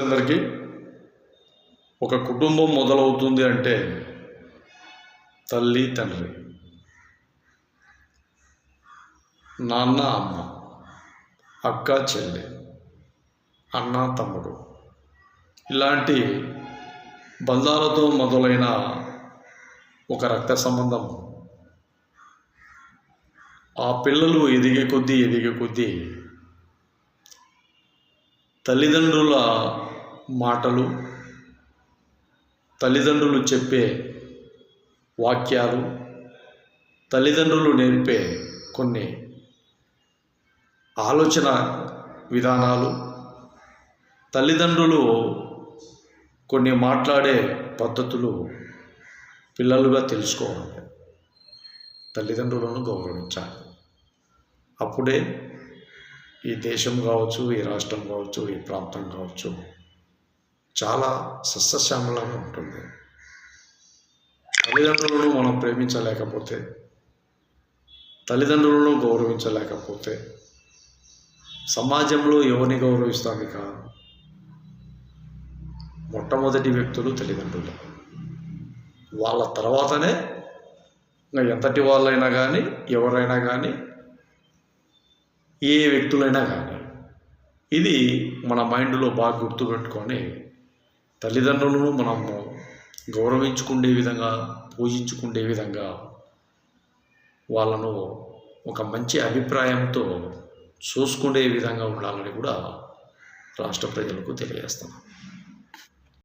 అందరికీ. ఒక కుటుంబం మొదలవుతుంది అంటే తల్లి తండ్రి. నాన్న అమ్మ అక్క చెల్లి అన్న తమ్ముడు. ఇలాంటి బంధాలతో మొదలైన ఒక రక్త సంబంధం. ఆ పిల్లలు ఎదిగే కొద్దీ ఎదిగే కొద్దీ తల్లిదండ్రుల మాటలు తల్లిదండ్రులు చెప్పే వాక్యాలు తల్లిదండ్రులు నేర్పే కొన్ని ఆలోచన విధానాలు తల్లిదండ్రులు కొన్ని మాట్లాడే పద్ధతులు పిల్లలుగా తెలుసుకోవాలి తల్లిదండ్రులను గౌరవించాలి. అప్పుడే ఈ దేశం కావచ్చు ఈ రాష్ట్రం కావచ్చు ఈ ప్రాంతం కావచ్చు చాలా సస్యశ్యామలంగా ఉంటుంది. తల్లిదండ్రులను మనం ప్రేమించలేకపోతే తల్లిదండ్రులను గౌరవించలేకపోతే సమాజంలో ఎవరిని గౌరవిస్తాం ఇక మొట్టమొదటి వ్యక్తులు తల్లిదండ్రులు. వాళ్ళ తర్వాతనే ఇంకా ఎంతటి వాళ్ళైనా కానీ ఎవరైనా కానీ ఏ వ్యక్తులైనా కానీ ఇది మన మైండ్లో బాగా గుర్తుపెట్టుకొని తల్లిదండ్రులను మనము గౌరవించుకునే విధంగా పూజించుకునే విధంగా వాళ్ళను ఒక మంచి అభిప్రాయంతో చూసుకునే విధంగా ఉండాలని కూడా రాష్ట్ర ప్రజలకు తెలియజేస్తున్నాం.